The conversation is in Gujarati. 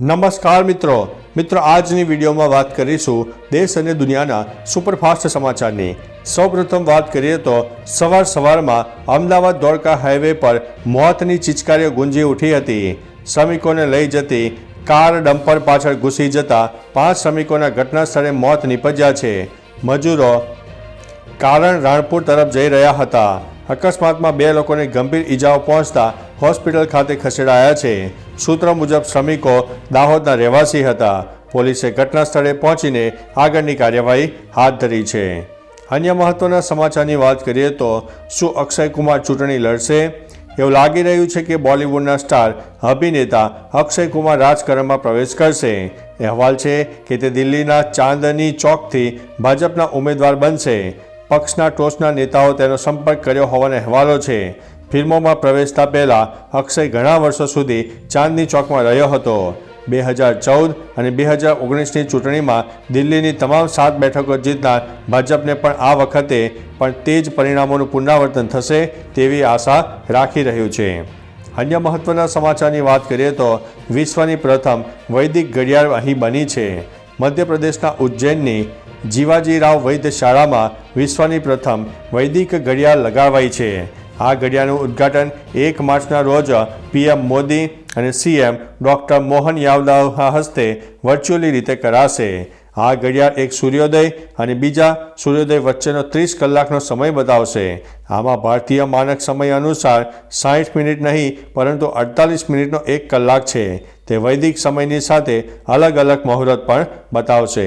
નમસ્કાર મિત્રો. મિત્રો, આજની વિડીયોમાં વાત કરીશું દેશ અને દુનિયાના સુપરફાસ્ટ સમાચારની. સૌપ્રથમ વાત કરીએ તો સવાર સવારમાં અમદાવાદ ધોળકા હાઈવે પર મોતની ચિચકારીઓ ગુંજી ઉઠી હતી. શ્રમિકોને લઈ જતી કાર ડમ્પર પાછળ ઘૂસી જતા પાંચ શ્રમિકોના ઘટના સ્થળે મોત નીપજ્યા છે. મજૂરો કારણ રાણપુર તરફ જઈ રહ્યા હતા. અકસ્માતમાં બે લોકોને ગંભીર ઈજાઓ પહોંચતા હોસ્પિટલ ખાતે ખસેડાયા છે. સૂત્રો મુજબ શ્રમિકો દાહોદના રહેવાસી હતા. પોલીસે ઘટના સ્થળે પહોંચીને આગળની કાર્યવાહી હાથ ધરી છે. અન્ય મહત્વના સમાચારની વાત કરીએ તો શું અક્ષય કુમાર ચૂંટણી લડશે? એવું લાગી રહ્યું છે કે બોલિવૂડના સ્ટાર અભિનેતા અક્ષય કુમાર રાજકારણમાં પ્રવેશ કરશે. અહેવાલ છે કે તે દિલ્હીના ચાંદની ચોકથી ભાજપના ઉમેદવાર બનશે. પક્ષના ટોચના નેતાઓ તેનો સંપર્ક કર્યો હોવાના અહેવાલો છે. ફિલ્મોમાં પ્રવેશતા પહેલા અક્ષય ઘણા વર્ષો સુધી ચાંદની ચોકમાં રહ્યો હતો. બે હજાર ચૌદ અને બે હજાર ઓગણીસની ચૂંટણીમાં દિલ્હીની તમામ સાત બેઠકો જીતનાર ભાજપને પણ આ વખતે પણ તે જ પરિણામોનું પુનરાવર્તન થશે તેવી આશા રાખી રહ્યું છે. અન્ય મહત્વના સમાચારની વાત કરીએ તો વિશ્વની પ્રથમ વૈદિક ઘડિયાળ અહીં બની છે. મધ્યપ્રદેશના ઉજ્જૈનની જીવાજીરાવ વૈદ્ય શાળામાં વિશ્વની પ્રથમ વૈદિક ઘડિયાળ લગાવાઈ છે. આ ઘડિયાળનું ઉદ્ઘાટન એક માર્ચના રોજ પીએમ મોદી અને સીએમ ડૉક્ટર મોહન યાદવના હસ્તે વર્ચ્યુઅલી રીતે કરાશે. આ ઘડિયાળ એક સૂર્યોદય અને બીજા સૂર્યોદય વચ્ચેનો ત્રીસ કલાકનો સમય બતાવશે. આમાં ભારતીય માનક સમય અનુસાર સાઠ મિનિટ નહીં, પરંતુ અડતાલીસ મિનિટનો એક કલાક છે. તે વૈદિક સમયની સાથે અલગ અલગ મુહૂર્ત પણ બતાવશે.